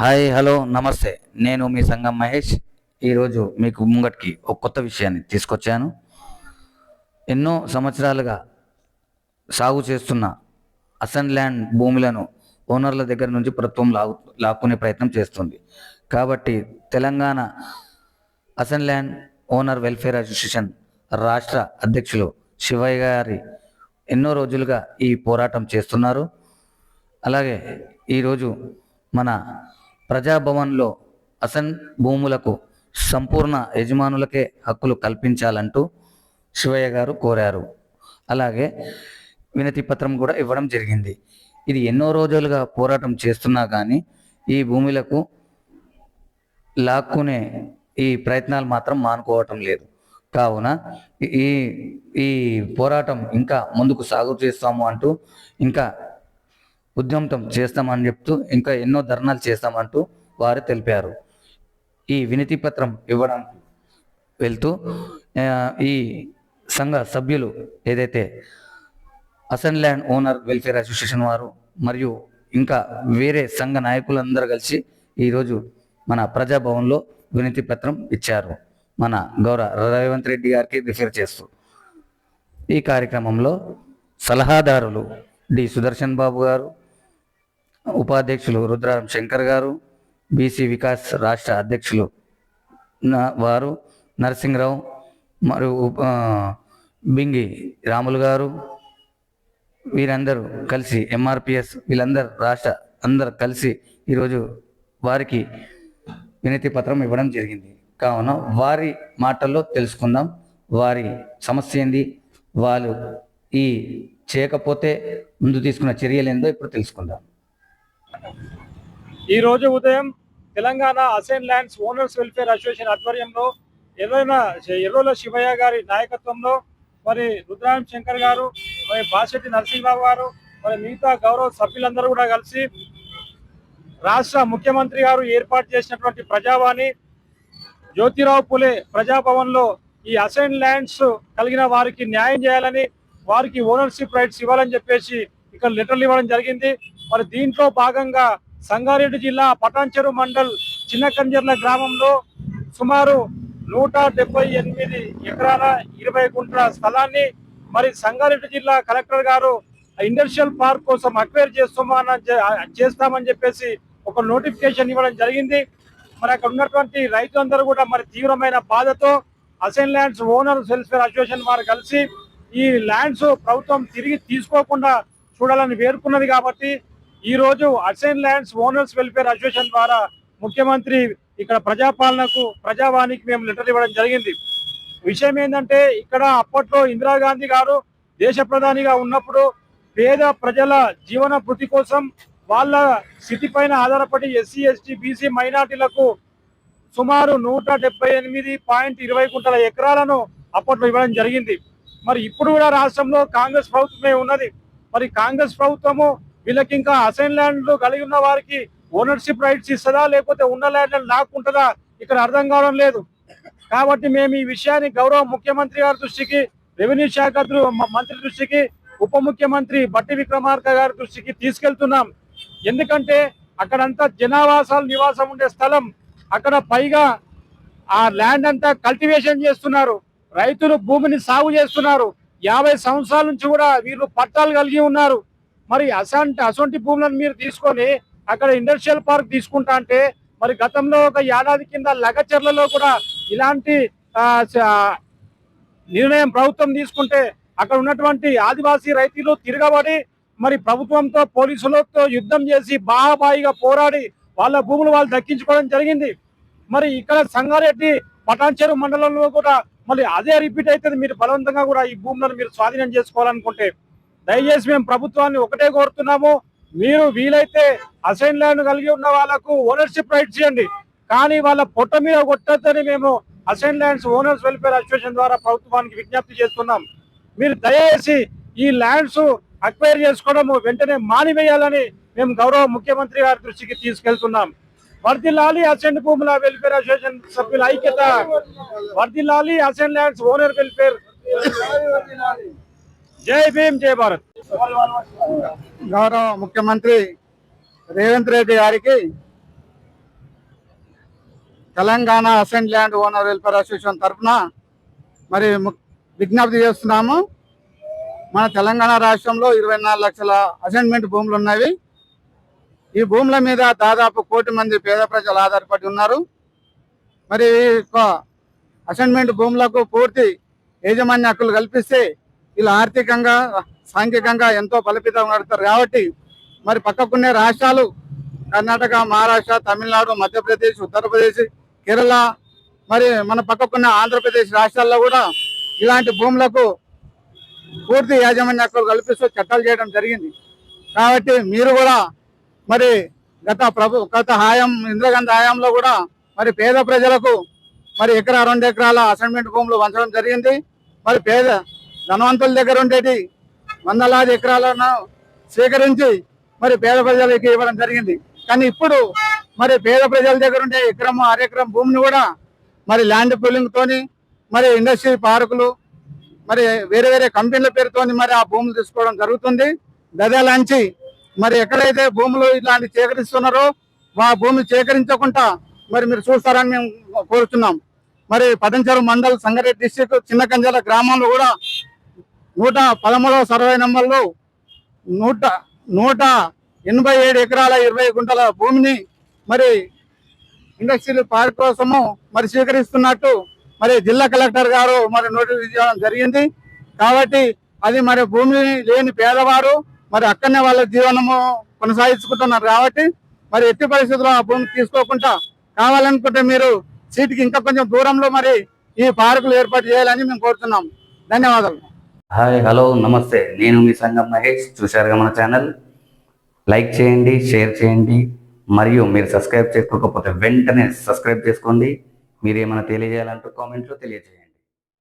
Hi hello నమస్తే. నేను మీ సంగం మహేష్. ఈరోజు మీకు ముంగటికి ఒక కొత్త విషయాన్ని తీసుకొచ్చాను. ఎన్నో సంవత్సరాలుగా సాగు చేస్తున్న అసన్ ల్యాండ్ భూములను ఓనర్ల దగ్గర నుంచి ప్రభుత్వం లాగు లాక్కునే ప్రయత్నం చేస్తుంది. కాబట్టి Telangana assign land owner welfare association రాష్ట్ర అధ్యక్షులు శివయ్య గారి ఎన్నో రోజులుగా ఈ పోరాటం చేస్తున్నారు. అలాగే ఈరోజు మన ప్రజాభవన్లో అసన్ భూములకు సంపూర్ణ యజమానులకే హక్కులు కల్పించాలంటూ శివయ్య గారు కోరారు. అలాగే వినతి పత్రం కూడా ఇవ్వడం జరిగింది. ఇది ఎన్నో రోజులుగా పోరాటం చేస్తున్నా కానీ ఈ భూములకు లాక్కునే ఈ ప్రయత్నాలు మాత్రం మానుకోవటం లేదు. కావున ఈ ఈ పోరాటం ఇంకా ముందుకు సాగు చేస్తాము అంటూ ఇంకా ఉద్యమం చేస్తామని చెప్తూ ఇంకా ఎన్నో ధర్నాలు చేస్తామంటూ వారు తెలిపారు. ఈ వినతి పత్రం ఇవ్వడం వెళ్తూ ఈ సంఘ సభ్యులు ఏదైతే assign land owner welfare association వారు మరియు ఇంకా వేరే సంఘ నాయకులందరూ కలిసి ఈరోజు మన ప్రజాభవన్లో వినతి పత్రం ఇచ్చారు. మన గౌరవ రేవంత్ రెడ్డి గారికి రిఫర్ చేస్తూ. ఈ కార్యక్రమంలో సలహాదారులు డి సుదర్శన్ బాబు గారు ఉపాధ్యక్షులు రుద్రారం శంకర్ గారు బీసీ వికాస్ రాష్ట్ర అధ్యక్షులు వారు నరసింహరావు మరియు ఉప- బింగి రాములు గారు వీరందరూ కలిసి ఎంఆర్పిఎస్ వీళ్ళందరూ రాష్ట్ర అందరు కలిసి ఈరోజు వారికి వినతి పత్రం ఇవ్వడం జరిగింది. కావున వారి మాటల్లో తెలుసుకుందాం. వారి సమస్య ఏంది? వాళ్ళు ఈ చేయకపోతే ముందు తీసుకున్న చర్యలు ఏందో ఇప్పుడు తెలుసుకుందాం. ఈ రోజు ఉదయం Telangana assign lands owners welfare association ఆధ్వర్యంలో ఎర్రన ఎర్రోల శివయ్య గారి నాయకత్వంలో మరి రుద్రాయం శంకర్ గారు మరి బాసెట్టి నరసింహరావు గారు మరి మిగతా గౌరవ సభ్యులందరూ కూడా కలిసి రాష్ట్ర ముఖ్యమంత్రి గారు ఏర్పాటు చేసినటువంటి ప్రజావాణి జ్యోతిరావు పులే ప్రజాభవన్లో ఈ అసైన్ ల్యాండ్స్ కలిగిన వారికి న్యాయం చేయాలని వారికి ఓనర్షిప్ రైట్స్ ఇవ్వాలని చెప్పేసి ఇక్కడ లెటర్లు ఇవ్వడం జరిగింది. మరి దీంట్లో భాగంగా సంగారెడ్డి జిల్లా పటాన్చెరు మండల్ చిన్నకంజర్ల గ్రామంలో సుమారు నూట డెబ్బై ఎనిమిది ఎకరాల ఇరవై గుంటల స్థలాన్ని మరి సంగారెడ్డి జిల్లా కలెక్టర్ గారు ఇండస్ట్రియల్ పార్క్ కోసం అక్వైర్ చేస్తామని చేస్తామని చెప్పేసి ఒక నోటిఫికేషన్ ఇవ్వడం జరిగింది. మరి అక్కడ ఉన్నటువంటి రైతులందరూ కూడా మరి తీవ్రమైన బాధతో assign lands owner welfare association వారు కలిసి ఈ ల్యాండ్స్ ప్రభుత్వం తిరిగి తీసుకోకుండా చూడాలని వేరుకున్నది కాబట్టి ఈ రోజు assign lands owners welfare association ద్వారా ముఖ్యమంత్రి ఇక్కడ ప్రజాపాలనకు ప్రజావాణికి మేము లెటర్ ఇవ్వడం జరిగింది. విషయం ఏంటంటే ఇక్కడ అప్పట్లో ఇందిరాగాంధీ గారు దేశ ప్రధానిగా ఉన్నప్పుడు పేద ప్రజల జీవన భృతి కోసం వాళ్ళ స్థితి పైన ఆధారపడి ఎస్సీ ఎస్టీ బీసీ మైనార్టీలకు సుమారు నూట డెబ్బై ఎనిమిది పాయింట్ ఇరవై గుంటల ఎకరాలను అప్పట్లో ఇవ్వడం జరిగింది. మరి ఇప్పుడు కూడా రాష్ట్రంలో కాంగ్రెస్ ప్రభుత్వమే ఉన్నది. మరి కాంగ్రెస్ ప్రభుత్వము వీళ్ళకి ఇంకా అసైన్ ల్యాండ్లు కలిగి ఉన్న వారికి ఓనర్షిప్ రైట్స్ ఇస్తుందా లేకపోతే ఉన్న ల్యాండ్లను లాక్కుంటుందా ఇక్కడ అర్థం కావడం లేదు. కాబట్టి మేము ఈ విషయాన్ని గౌరవ ముఖ్యమంత్రి గారి దృష్టికి రెవెన్యూ శాఖ మంత్రి దృష్టికి ఉప ముఖ్యమంత్రి బట్టి విక్రమార్క గారి దృష్టికి తీసుకెళ్తున్నాం. ఎందుకంటే అక్కడంతా జనావాసాలు నివాసం ఉండే స్థలం. అక్కడ పైగా ఆ ల్యాండ్ అంతా కల్టివేషన్ చేస్తున్నారు. రైతులు భూమిని సాగు చేస్తున్నారు. యాభై సంవత్సరాల నుంచి కూడా వీళ్ళు పట్టాలు కలిగి ఉన్నారు. మరి అసంటి అసొంటి భూములను మీరు తీసుకొని అక్కడ ఇండస్ట్రియల్ పార్క్ తీసుకుంటా అంటే మరి గతంలో ఒక ఏడాది కింద లగచర్లలో కూడా ఇలాంటి నిర్ణయం ప్రభుత్వం తీసుకుంటే అక్కడ ఉన్నటువంటి ఆదివాసీ రైతులు తిరగబడి మరి ప్రభుత్వంతో పోలీసులతో యుద్ధం చేసి బాహాబాయిగా పోరాడి వాళ్ళ భూములు వాళ్ళు దక్కించుకోవడం జరిగింది. మరి ఇక్కడ సంగారెడ్డి పటాన్చెరు మండలంలో కూడా మళ్ళీ అదే రిపీట్ అవుతుంది. మీరు బలవంతంగా కూడా ఈ భూములను మీరు స్వాధీనం చేసుకోవాలనుకుంటే దయచేసి మేము ప్రభుత్వాన్ని ఒకటే కోరుతున్నాము. మీరు వీలైతే అసైన్ ల్యాండ్ కలిగి ఉన్న వాళ్ళకు ఓనర్షిప్ రైట్స్ ఇవ్వండి. కానీ వాళ్ళ పొట్ట మీద కొట్టద్దని మేము assign lands owners welfare association ద్వారా ప్రభుత్వానికి విజ్ఞప్తి చేస్తున్నాం. మీరు దయచేసి ఈ ల్యాండ్స్ అక్వైర్ చేసుకోవడము వెంటనే మానివేయాలని మేము గౌరవ ముఖ్యమంత్రి గారి దృష్టికి తీసుకెళ్తున్నాం. వర్దిల్లాలి అసెంట్ భూముల వెల్ఫేర్ అసోసియేషన్ సభ్యుల ఐక్యత. వర్దిల్లాలి అసెంట్ ల్యాండ్స్ ఓనర్ వెల్ఫేర్ జై భీమ్ జై భారత్. గౌరవ ముఖ్యమంత్రి రేవంత్ రెడ్డి గారికి Telangana assigned land owner welfare association తరఫున మరి విజ్ఞప్తి చేస్తున్నాము. మన తెలంగాణ రాష్ట్రంలో ఇరవై నాలుగు లక్షల అసైన్మెంట్ భూములు ఉన్నవి. ఈ భూముల మీద దాదాపు కోటి మంది పేద ప్రజలు ఆధారపడి ఉన్నారు. మరి అసైన్మెంట్ భూములకు పూర్తి యాజమాన్య హక్కులు కల్పిస్తే వీళ్ళు ఆర్థికంగా సాంఘికంగా ఎంతో బలపితం నడుస్తారు కాబట్టి మరి పక్కకున్నే రాష్ట్రాలు కర్ణాటక మహారాష్ట్ర తమిళనాడు మధ్యప్రదేశ్ ఉత్తరప్రదేశ్ కేరళ మరి మన పక్కకున్న ఆంధ్రప్రదేశ్ రాష్ట్రాల్లో కూడా ఇలాంటి భూములకు పూర్తి యాజమాన్య హక్కులు కల్పిస్తూ చట్టాలు చేయడం జరిగింది. కాబట్టి మీరు కూడా మరి గత ప్రభు గత హాయం ఇంద్రగంధ హాయంలో కూడా మరి పేద ప్రజలకు మరి ఎకరా రెండు ఎకరాల అసైన్మెంట్ భూములు వంచడం జరిగింది. మరి పేద ధనవంతుల దగ్గర ఉండేటి వందలాది ఎకరాలను స్వీకరించి మరి పేద ప్రజలకి ఇవ్వడం జరిగింది. కానీ ఇప్పుడు మరి పేద ప్రజల దగ్గర ఉండే ఎకరం అరెకరం భూమిని కూడా మరి ల్యాండ్ పూలింగ్ తోని మరి ఇండస్ట్రీ పార్కులు మరి వేరే వేరే కంపెనీల పేరుతోని మరి ఆ భూములు తీసుకోవడం జరుగుతుంది. గదలాంచి మరి ఎక్కడైతే భూములు ఇలాంటి సేకరిస్తున్నారో ఆ భూమి సేకరించకుండా మరి మీరు చూస్తారని మేము కోరుతున్నాం మరి పదంచెరు మండల్ సంగారెడ్డి డిస్టిక్ చిన్న కంజల గ్రామంలో కూడా నూట పదమూడవ సర్వే నెంబర్లు నూట నూట ఎనభై ఏడు ఎకరాల ఇరవై గుంటల భూమిని మరి ఇండస్ట్రియల్ పార్క్ కోసము మరి స్వీకరిస్తున్నట్టు మరి జిల్లా కలెక్టర్ గారు మరి నోటీస్ ఇవ్వడం జరిగింది. కాబట్టి అది మరి భూమిని లేని పేదవారు మరి అక్కడనే వాళ్ళ జీవనము కొనసాగించుకుంటున్నారు కాబట్టి మరి ఎట్టి పరిస్థితుల్లో ఆ భూమి తీసుకోకుండా కావాలనుకుంటే మీరు సీటుకి ఇంకా కొంచెం దూరంలో మరి ఈ పార్కులు ఏర్పాటు చేయాలని మేము కోరుతున్నాం. ధన్యవాదాలు. హాయ్ హలో నమస్తే. నేను మీ సంగం మహేష్. చూశారుగా మన ఛానల్? లైక్ చేయండి షేర్ చేయండి. మరియు మీరు సబ్స్క్రైబ్ చేసుకోకపోతే వెంటనే సబ్స్క్రైబ్ చేసుకోండి. మీరు ఏమైనా తెలియజేయాలంటూ కామెంట్లో తెలియజేయండి.